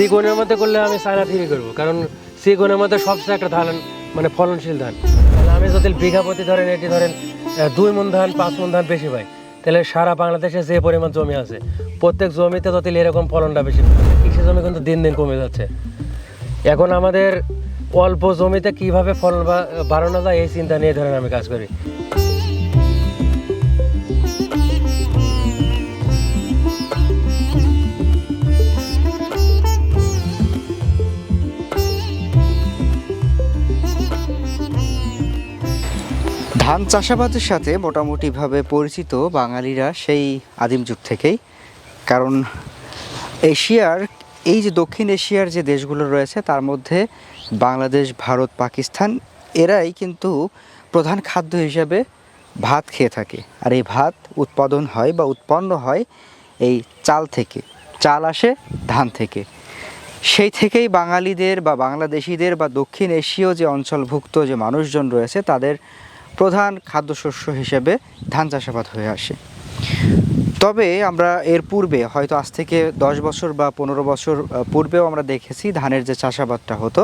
সিগুনের মধ্যে করলে আমি চায়না থ্রি করব, কারণ সিগুনের মধ্যে সবচেয়ে একটা ধান মানে ফলনশীল ধান। আমি যদি বিঘা প্রতি ধরেন, এটি ধরেন দুই মন ধান, পাঁচ মন ধান বেশি পাই, তাহলে সারা বাংলাদেশে যে পরিমাণ জমি আছে, প্রত্যেক জমিতে যদি এরকম ফলনটা বেশি। কৃষি জমি কিন্তু দিন দিন কমে যাচ্ছে। এখন আমাদের অল্প জমিতে কীভাবে ফলন বাড়ানো যায়, এই চিন্তা নিয়ে ধরেন আমি কাজ করি। ধান চাষাবাদের সাথে মোটামুটিভাবে পরিচিত বাঙালিরা সেই আদিম যুগ থেকেই। কারণ এশিয়ার, এই যে দক্ষিণ এশিয়ার যে দেশগুলো রয়েছে, তার মধ্যে বাংলাদেশ, ভারত, পাকিস্তান, এরাই কিন্তু প্রধান খাদ্য হিসাবে ভাত খেয়ে থাকে। আর এই ভাত উৎপাদন হয় বা উৎপন্ন হয় এই চাল থেকে। চাল আসে ধান থেকে। সেই থেকেই বাঙালিদের বা বাংলাদেশিদের বা দক্ষিণ এশীয় যে অঞ্চলভুক্ত যে মানুষজন রয়েছে, তাদের প্রধান খাদ্যশস্য হিসেবে ধান চাষাবাদ হয়ে আসে। তবে আমরা এর পূর্বে, হয়তো আজ থেকে দশ বছর বা পনেরো বছর পূর্বেও আমরা দেখেছি ধানের যে চাষাবাদটা হতো,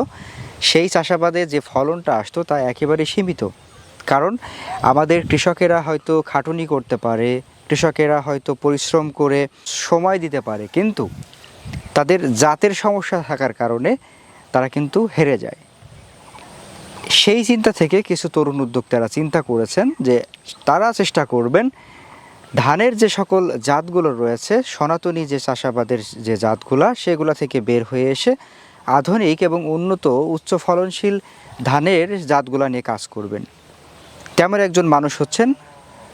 সেই চাষাবাদে যে ফলনটা আসতো তা একেবারে সীমিত। কারণ আমাদের কৃষকেরা হয়তো খাটুনি করতে পারে, কৃষকেরা হয়তো পরিশ্রম করে সময় দিতে পারে, কিন্তু তাদের জাতের সমস্যা থাকার কারণে তারা কিন্তু হেরে যায়। সেই চিন্তা থেকে কিছু তরুণ উদ্যোক্তারা চিন্তা করেছেন যে তারা চেষ্টা করবেন ধানের যে সকল জাতগুলো রয়েছে, সনাতনী যে চাষাবাদের যে জাতগুলা, সেগুলা থেকে বের হয়ে এসে আধুনিক এবং উন্নত উচ্চ ফলনশীল ধানের জাতগুলা নিয়ে কাজ করবেন। তেমন একজন মানুষ হচ্ছেন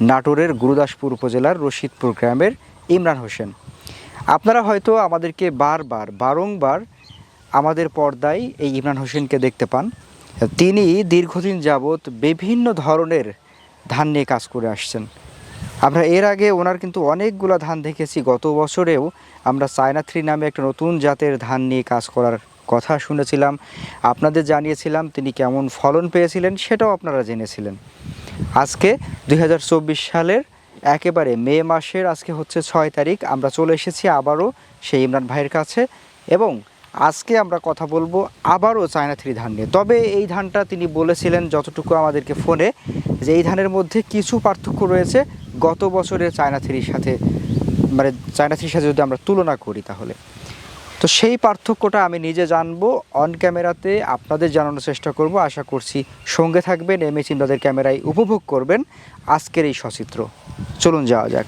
নাটোরের গুরুদাসপুর উপজেলার রশিদপুর গ্রামের ইমরান হোসেন। আপনারা হয়তো আমাদেরকে বারবার, বারংবার আমাদের পর্দায় এই ইমরান হোসেনকে দেখতে পান। তিনি দীর্ঘদিন যাবৎ বিভিন্ন ধরনের ধান নিয়ে কাজ করে আসছেন। আমরা এর আগে ওনার কিন্তু অনেকগুলো ধান দেখেছি। গত বছরেও আমরা চায়না থ্রি নামে একটা নতুন জাতের ধান নিয়ে কাজ করার কথা শুনেছিলাম। আপনাদের জানিয়েছিলাম তিনি কেমন ফলন পেয়েছিলেন, সেটাও আপনারা জেনেছিলেন। আজকে দু হাজার চব্বিশ সালের একেবারে মে মাসের, আজকে হচ্ছে ছয় তারিখ, আমরা চলে এসেছি আবারও সেই ইমরান ভাইয়ের কাছে এবং আজকে আমরা কথা বলব আবারও চায়না থ্রি ধান নিয়ে। তবে এই ধানটা তিনি বলেছিলেন যতটুকু আমাদেরকে ফোনে, যে এই ধানের মধ্যে কিছু পার্থক্য রয়েছে গত বছরের চায়না থ্রির সাথে। মানে চায়না থ্রির সাথে যদি আমরা তুলনা করি তাহলে। তো সেই পার্থক্যটা আমি নিজে জানব অন ক্যামেরাতে আপনাদের জানানোর চেষ্টা করব। আশা করছি সঙ্গে থাকবেন এম এ চিন্তাদের ক্যামেরায় উপভোগ করবেন। আজকের এই সচিত্র। চলুন যাওয়া যাক।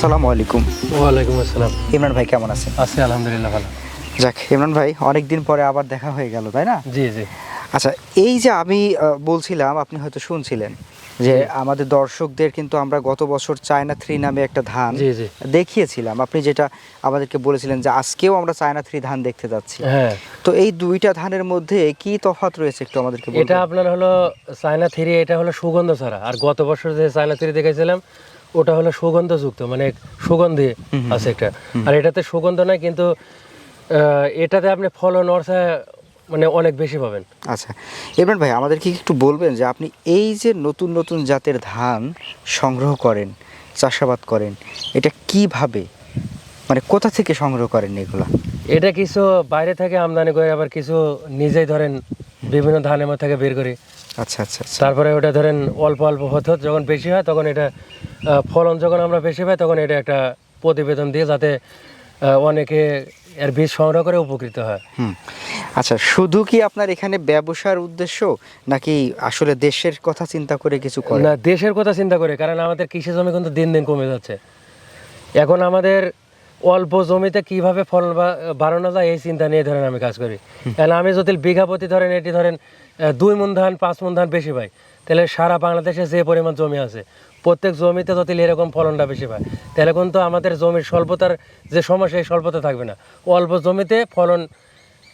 আসসালামু আলাইকুম। ওয়ালাইকুম আসসালাম। ইমরান ভাই কেমন আছেন? আছি আলহামদুলিল্লাহ ভালো। যাক ইমরান ভাই অনেকদিন পরে আবার দেখা হয়ে গেল তাই না? জি জি। আচ্ছা এই যে আমি বলছিলাম আপনি হয়তো শুনছিলেন যে আমাদের দর্শকদের কিন্তু আমরা গত বছর চায়না থ্রি নামে একটা ধান দেখিয়েছিলাম। আপনি যেটা আমাদেরকে বলেছিলেন যে আজকেও আমরা চায়না থ্রি ধান দেখতে যাচ্ছি। হ্যাঁ। তো এই দুইটা ধানের মধ্যে কি তফাৎ রয়েছে একটু আমাদেরকে? এটা আপনার হলো চায়না থ্রি এটা হলো সুগন্ধ ছাড়া। আর গত বছর যে চায়না থ্রি দেখেছিলাম ওটা হলো সুগন্ধযুক্ত মানে সুগন্ধি আছে একটা। আর এটাতে সুগন্ধ নাই কিন্তু আহ, এটাতে আপনি ফলন অর্থে মানে অনেক বেশি পাবেন। আচ্ছা ইমরান ভাই আমাদেরকে একটু বলবেন যে আপনি এই যে নতুন নতুন জাতের ধান সংগ্রহ করেন চাষাবাদ করেন এটা কীভাবে? মানে কোথা থেকে সংগ্রহ করেন এগুলা? এটা কিছু বাইরে থেকে আমদানি করে আবার কিছু নিজেই ধরেন বিভিন্ন ধানের মধ্যে থেকে বের করি। আচ্ছা আচ্ছা আচ্ছা। তারপরে ওটা ধরেন অল্প অল্প হতে যখন বেশি হয় তখন এটা ফলন যখন আমরা বেশি পাই তখন এটা একটা প্রতিবেদন দিয়ে যাতে অনেকে এর বীজ সংগ্রহ করে উপকৃত হয়। আচ্ছা শুধু কি আপনার এখানে ব্যবসার উদ্দেশ্য নাকি আসলে দেশের কথা চিন্তা করে কিছু করেন? না দেশের কথা চিন্তা করে কারণ আমাদের কৃষি জমি কিন্তু দিন দিন কমে যাচ্ছে। এখন আমাদের অল্প জমিতে কীভাবে ফলন বা- বাড়ানো যায় এই চিন্তা নিয়ে ধরেন আমি কাজ করি। কারণ আমি যদি বিঘা প্রতি ধরেন এটি ধরেন দুই মন ধান পাঁচ মন ধান বেশি পাই তাহলে সারা বাংলাদেশে যে পরিমাণ জমি আছে প্রত্যেক জমিতে যদি এরকম ফলনটা বেশি পায় তাহলে কিন্তু আমাদের জমির স্বল্পতার যে সমস্যা এই স্বল্পতা থাকবে না। অল্প জমিতে ফলন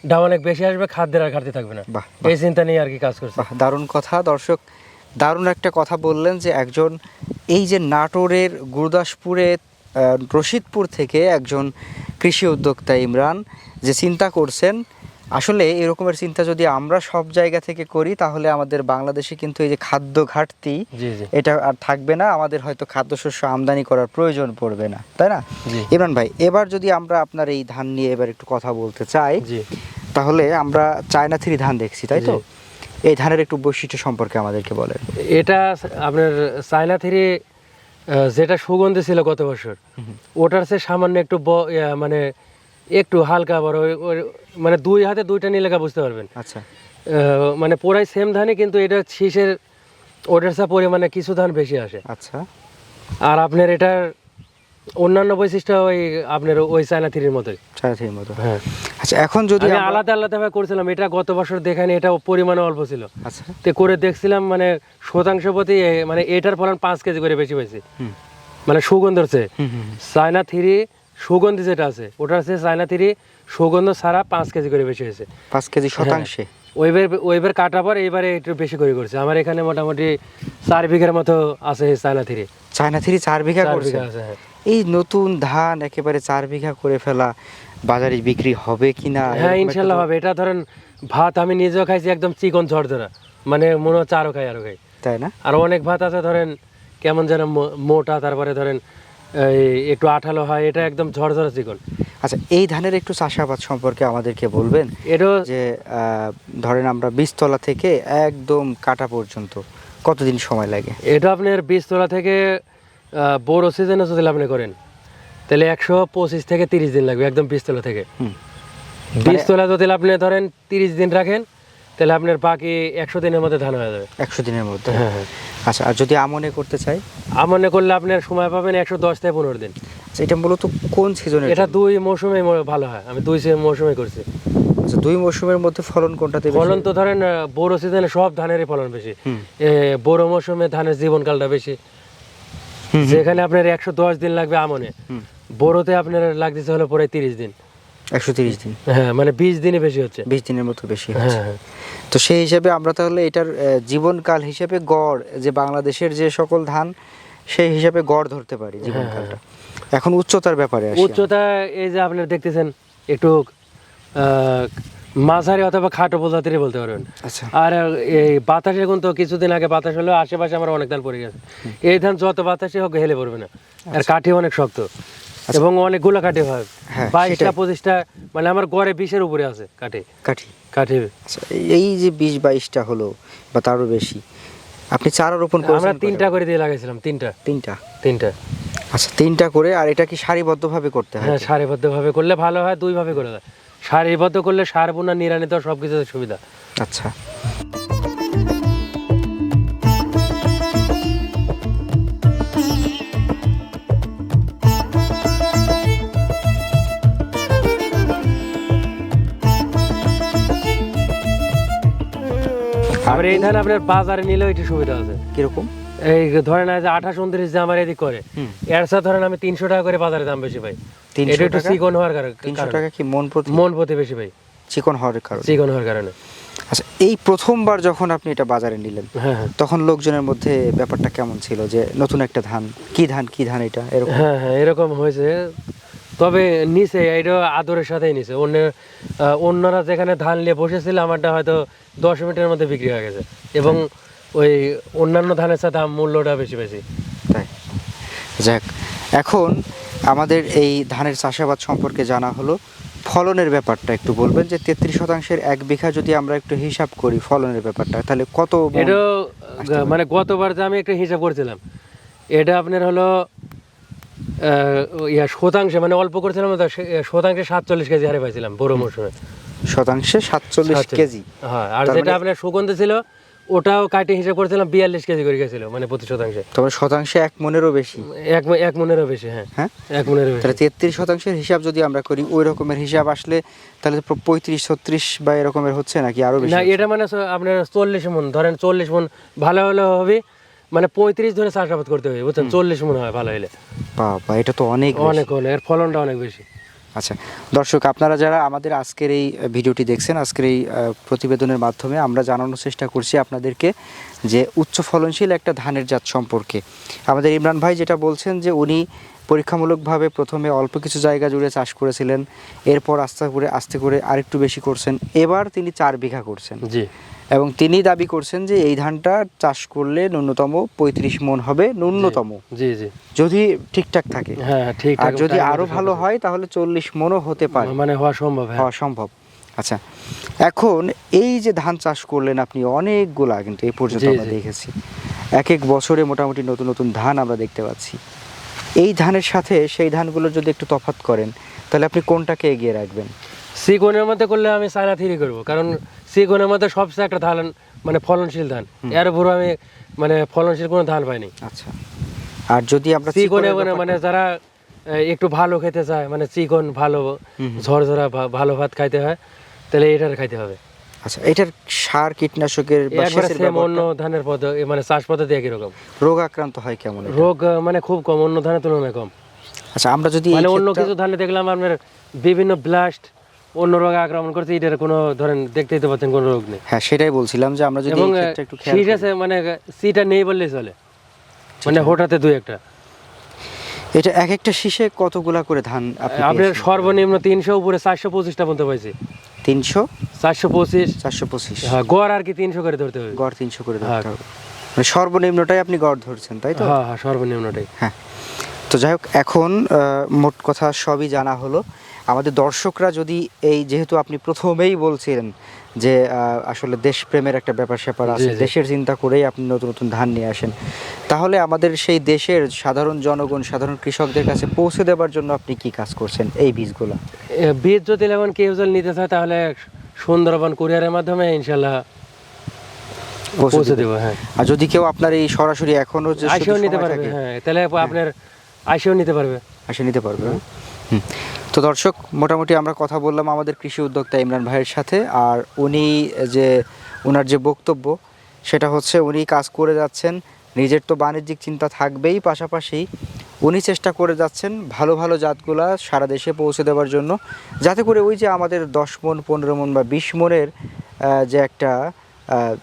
ডা অনেক বেশি আসবে খাদ্যের আর ঘাটতি থাকবে না। বাহ, এই চিন্তা নিয়ে আর কি কাজ করছে। বাহ দারুণ কথা। দর্শক দারুণ একটা কথা বললেন যে একজন এই যে নাটোরের গুরুদাসপুরে রশিদপুর থেকে একজন কৃষি উদ্যোক্তা ইমরান যে চিন্তা করছেন আসলে এরকমের চিন্তা যদি আমরা সব জায়গা থেকে করি তাহলে আমাদের বাংলাদেশে কিন্তু এই যে খাদ্য ঘাটতি এটা আর থাকবে না। আমাদের হয়তো খাদ্যশস্য আমদানি করার প্রয়োজন পড়বে না। তাই না? ইমরান ভাই এবার যদি আমরা আপনার এই ধান নিয়ে এবার একটু কথা বলতে চাই তাহলে আমরা চায়না থ্রি ধান দেখছি তাই তো? এই ধানের একটু বৈশিষ্ট্য সম্পর্কে আমাদেরকে বলেন। এটা আপনার চায়না থ্রি যেটা সুগন্ধি ছিল গত বছর ওটার সে সামান্য একটু মানে একটু হালকা বড় মানে দুই হাতে দুইটা নিয়ে লেখা বুঝতে পারবেন। আচ্ছা। মানে পুরাই সেম ধানই কিন্তু এটা শীষের ওটার সা পরিমাণে কিছু ধান বেশি আসে। আচ্ছা। আর আপনার এটার অন্যান্য বৈশিষ্ট্য ওই আপনার ওই চায়না থ্রির মতোই। চায়না থ্রির মতো। হ্যাঁ। আচ্ছা এখন যদি আমি আলাদা আলাদা ভাবে করছিলাম এটা গত বছর দেখানি এটা পরিমাণে অল্প ছিল। আচ্ছা। তে করে দেখছিলাম মানে শতাংশ প্রতি মানে এটার ফলন পাঁচ কেজি করে বেশি পাইছি মানে সুগন্ধ হচ্ছে হুম, হুম, হুম। চায়না থ্রি সুগন্ধি যেটা আছে ওটা হচ্ছে চায়না থ্রি সুগন্ধ ছাড়া পাঁচ কেজি করে বেশি হয়েছে। পাঁচ কেজি শতাংশে? ওইবার ওইবার কাটার পর এইবারে একটু বেশি করে করছে। আমার এখানে মোটামুটি চার বিঘার মতো আছে চায়না থ্রি চায়না থ্রি চার বিঘা করছে? আছে হ্যাঁ। এই নতুন ধান একেবারে চার বিঘা করে ফেলা বাজারে বিক্রি হবে কিনা হ্যাঁ ইনশাল্লাহ হবে। এটা ধরেন ভাত আমি নিজেও খাইছি একদম চিকন ঝরঝরা। মানে মনে হচ্ছে আরও খাই আরও খাই। তাই না? আর অনেক ভাত আছে ধরেন কেমন যেন মোটা তারপরে ধরেন একটু আঠালো হয় এটা একদম ঝরঝরা চিকন আচ্ছা এই ধানের একটু চাষাবাদ সম্পর্কে আমাদেরকে বলবেন এটাও যে ধরেন আমরা বীজতলা থেকে একদম কাটা পর্যন্ত কতদিন সময় লাগে? এটা আপনার বীজতলা থেকে বড় সিজনে যদি আপনি করেন। তাহলে একশো পঁচিশ থেকে তিরিশ দিন লাগবে একদম বীজতলা থেকে। বীজতলা যদি আপনি ধরেন তিরিশ দিন রাখেন তাহলে আপনার বাকি একশো দিনের মধ্যে ধান হয়ে যাবে। একশো দিনের মধ্যে? হ্যাঁ হ্যাঁ। আচ্ছা আর যদি আমনে করতে চাই? আমনে করলে আপনার সময় পাবেন একশো দশ থেকে পনেরো দিন। আচ্ছা, এটা মূলত কোন সিজনে এটা দুই মৌসুমে ভালো হয়। আমি দুই মৌসুমে করছি। আচ্ছা, দুই মৌসুমের মধ্যে ফলন কোনটাতে? ফলন তো ধরেন বড় সিজনে সব ধানেরই ফলন বেশি। বড় মৌসুমে ধানের জীবনকালটা বেশি। যেখানে আপনার একশো দশ দিন লাগবে আমনে। বড়তে আপনার লাগতেছে হলো পরে তিরিশ দিন। একশো তিরিশ দিন। হ্যাঁ মানে বিশ দিনই বেশি হচ্ছে। বিশ দিনের মতো বেশি হ্যাঁ হচ্ছে। হ্যাঁ। তো সেই হিসাবে আমরা তাহলে এটার জীবনকাল হিসেবে গড় যে বাংলাদেশের যে সকল ধান সেই হিসাবে গড় ধরতে পারি জীবনকালটা। এখন উচ্চতার ব্যাপারে উচ্চতা এই যে আপনার দেখতেছেন একটু আহ, মাঝারি অথবা খাটো প্রজাতিরই বলতে পারবেন আচ্ছা। আর এই বাতাসে কিন্তু কিছুদিন আগে বাতাস হলো আশেপাশে আমার অনেক ধান পড়ে গেছে। এই ধান যত বাতাসে হোক হেলে পড়বে না। আর কাঠি অনেক শক্ত। এবং অনেকগুলো কাঠি হয় হ্যাঁ, বাইশটা। পঁচিশটা মানে আমার গড়ে বিশের উপরে আছে কাঠি। কাঠি। কাঠি আচ্ছা এই যে বিশ বাইশটা হলো বা তারও বেশি আপনি চারা রোপণ আমরা তিনটা করে দিয়ে লাগাইছিলাম তিনটা। তিনটা? তিনটা। আচ্ছা তিনটা করে আর এটা কি সারিবদ্ধভাবে করতে হয়? হ্যাঁ সারিবদ্ধ ভাবে করলে ভালো হয় দুই ভাবে করে দেয় সারিবদ্ধ করলে সার বোনা নিরানি তো সব কিছুতে সুবিধা। আচ্ছা। আবার এই ধান আপনার বাজারে একটু সুবিধা আছে কীরকম? এই ধরেন আজ আঠাশ উনত্রিশ যে আমার এদিক করে। হুম। এর সাথে ধরেন আমি তিনশো টাকা করে বাজারে দাম বেশি পাই। 300 এটা একটু চিকন হওয়ার কারণে তিনশো টাকা কি মন প্রতি মন প্রতি বেশি পাই। চিকন হওয়ার কারণে? চিকন হওয়ার কারণে। আচ্ছা এই প্রথমবার যখন আপনি এটা বাজারে নিলেন হ্যাঁ হ্যাঁ। তখন লোকজনের মধ্যে ব্যাপারটা কেমন ছিল? যে নতুন একটা ধান কি ধান কি ধান এটা? এরকম? হ্যাঁ হ্যাঁ এরকম হয়েছে। তবে নিচে এটা আদরের সাথেই নিচে অন্য অন্যরা যেখানে ধান নিয়ে বসেছিল আমারটা হয়তো দশ মিনিটের মধ্যে বিক্রি হয়ে গেছে। এবং ওই অন্যান্য ধানের সাথে মূল্যটা বেশি বেশি তাই। যাক এখন আমাদের এই ধানের চাষাবাদ সম্পর্কে জানা হলো। ফলনের ব্যাপারটা একটু বলবেন যে তেত্রিশ শতাংশের এক বিঘা যদি আমরা একটু হিসাব করি ফলনের ব্যাপারটা তাহলে কত এটা মানে গতবার যে আমি একটা হিসাব করেছিলাম এটা আপনার হলো ইয়া শতাংশে মানে অল্প করছিলাম তো শতাংশে সাতচল্লিশ কেজি হারে পাইছিলাম বড় মৌসুমে। শতাংশে সাতচল্লিশ কেজি। হ্যাঁ আর যেটা মানে- আপনার সুগন্ধি ছিল ওটাও কাটে হিসাব করছিলাম বিয়াল্লিশ কেজি করে গেছিল মানে প্রতি শতাংশে। তবে শতাংশে এক মনেরও বেশি। এক এক মনেরও বেশি হ্যাঁ। হ্যাঁ? এক মনেরও বেশি। তাহলে তেত্রিশ শতাংশের হিসাব যদি আমরা করি ওই রকমের হিসাব আসলে তাহলে পঁয়ত্রিশ ছত্রিশ বা এরকমের হচ্ছে নাকি আরও বেশি না এটা মানে আপনার চল্লিশ মন ধরেন চল্লিশ মন ভালো হলে হবে মানে পঁয়ত্রিশ ধরে চাষাবাদ করতে হবে বুঝছেন? চল্লিশ মনে হয় ভালো হলে বাবা এটা তো অনেক অনেক অনেক এর ফলনটা অনেক বেশি। আচ্ছা দর্শক আপনারা যারা আমাদের আজকের এই ভিডিওটি দেখছেন আজকের এই প্রতিবেদনের মাধ্যমে আমরা জানানোর চেষ্টা করছি আপনাদেরকে যে উচ্চ ফলনশীল একটা ধানের জাত সম্পর্কে। আমাদের ইমরান ভাই যেটা বলছেন যে উনি পরীক্ষামূলকভাবে প্রথমে অল্প কিছু জায়গা জুড়ে চাষ করেছিলেন এরপর আস্তে করে আস্তে করে আরেকটু বেশি করছেন এবার তিনি চার বিঘা করছেন। জি। এবং তিনি দাবি করছেন যে এই ধানটা চাষ করলে ন্যূনতম পঁয়ত্রিশ মন হবে ন্যূনতম। জি জি যদি ঠিকঠাক থাকে। হ্যাঁ হ্যাঁ, ঠিক আর যদি আরও ভালো হয় তাহলে চল্লিশ মনও হতে পারে। মানে হওয়া সম্ভব হ্যাঁ। হওয়া সম্ভব। আচ্ছা এখন এই যে ধান চাষ করলেন আপনি অনেকগুলা কিন্তু এই পর্যন্ত আমরা দেখেছি। এক এক বছরে মোটামুটি নতুন নতুন ধান আমরা দেখতে পাচ্ছি। এই ধানের সাথে সেই ধানগুলো যদি একটু তফাত করেন তাহলে আপনি কোনটাকে এগিয়ে রাখবেন? সিকোনের মধ্যে করলে আমি চায়না থ্রি করব কারণ সিকোনের মধ্যে সবচেয়ে একটা ধান মানে ফলনশীল ধান। এর উপর আমি মানে ফলনশীল কোনো ধান পাইনি। আচ্ছা। আর যদি আমরা চিকনে মানে যারা এ, একটু ভালো খেতে চায় মানে চিকন ভালো ঝরঝরা ভালো ভাত খাইতে হয় তাহলে এটার খাইতে হবে। আচ্ছা এটার সার কীটনাশকের সেম অন্য ধানের পদ মানে চাষ পদ্ধতি একই রকম। রোগ আক্রান্ত হয় কেমন রোগ মানে খুব কম অন্য ধানের তুলনায় কম। আচ্ছা আমরা যদি মানে অন্য কিছু ধানে দেখলাম আপনার বিভিন্ন ব্লাস্ট অন্য রোগ আক্রমণ করছে এটার কোনো ধরেন দেখতেই তো পাচ্ছেন কোনো রোগ নেই। হ্যাঁ সেটাই বলছিলাম যে আমরা যদি একটু খেয়াল সিট আছে মানে সিটা নেই বললেই চলে। মানে হঠাৎ দুই একটা। এটা এক একটা শীষে কতগুলা করে ধান আপনার সর্বনিম্ন তিনশো উপরে চারশো পঁচিশটা পর্যন্ত পাইছি। তিনশো? চারশো পঁচিশ। চারশো পঁচিশ। হ্যাঁ গড় আর কি তিনশো করে ধরতে হবে। গড় তিনশো করে হ্যাঁ। ধরতে হবে। মানে সর্বনিম্নটাই আপনি গড় ধরছেন তাই তো? হ্যাঁ হ্যাঁ সর্বনিম্নটাই। হ্যাঁ। তো যাই হোক এখন মোট কথা সবই জানা হলো। আমাদের দর্শকরা যদি এই যেহেতু আপনি প্রথমেই বলছিলেন যে আসলে দেশপ্রেমের একটা ব্যাপার স্যাপার আছে। দেশের চিন্তা করেই আপনি নতুন নতুন ধান নিয়ে আসেন তাহলে আমাদের সেই দেশের সাধারণ জনগণ সাধারণ কৃষকদের কাছে পৌঁছে দেওয়ার জন্য আপনি কি কাজ করছেন এই বীজগুলো? বীজ যদি যেমন কেউ যদি নিতে চায় তাহলে সুন্দরবন কুরিয়ারের মাধ্যমে ইনশাল্লাহ পৌঁছে দেবো। হ্যাঁ। আর যদি কেউ আপনার এই সরাসরি এখনও যে আইসেও নিতে পারবে হ্যাঁ তাহলে আপনার আইসেও নিতে পারবে। আসে নিতে পারবে। তো দর্শক মোটামুটি আমরা কথা বললাম আমাদের কৃষি উদ্যোক্তা ইমরান ভাইয়ের সাথে আর উনি যে ওনার যে বক্তব্য সেটা হচ্ছে উনি কাজ করে যাচ্ছেন নিজের তো বাণিজ্যিক চিন্তা থাকবেই পাশাপাশি উনি চেষ্টা করে যাচ্ছেন ভালো ভালো জাতগুলা সারা দেশে পৌঁছে দেওয়ার জন্য যাতে করে ওই যে আমাদের দশ মন পনেরো মন বা বিশ মনের যে একটা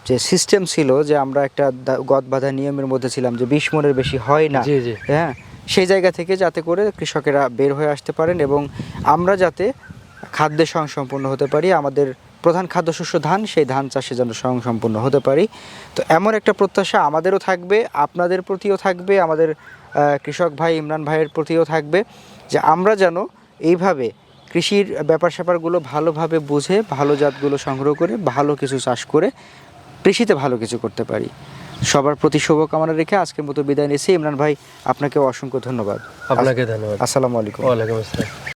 যে সিস্টেম ছিল যে আমরা একটা গদ বাঁধা নিয়মের মধ্যে ছিলাম যে বিশ মনের বেশি হয় না। হ্যাঁ? সেই জায়গা থেকে যাতে করে কৃষকেরা বের হয়ে আসতে পারেন এবং আমরা যাতে খাদ্যে স্বয়ংসম্পূর্ণ হতে পারি, আমাদের প্রধান খাদ্যশস্য ধান, সেই ধান চাষে যেন স্বয়ংসম্পূর্ণ হতে পারি। তো এমন একটা প্রত্যাশা আমাদেরও থাকবে, আপনাদের প্রতিও থাকবে, আমাদের কৃষক ভাই ইমরান ভাইয়ের প্রতিও থাকবে, যে আমরা যেন এইভাবে কৃষির ব্যাপার স্যাপারগুলো ভালোভাবে বুঝে, ভালো জাতগুলো সংগ্রহ করে, ভালো কিছু চাষ করে কৃষিতে ভালো কিছু করতে পারি। সবার প্রতি শুভকামনা রেখে আজকের মতো বিদায় নিয়েছি ইমরান ভাই আপনাকে অসংখ্য ধন্যবাদ। আপনাকে ধন্যবাদ। আসসালামু আলাইকুম। ওয়ালাইকুম আসসালাম।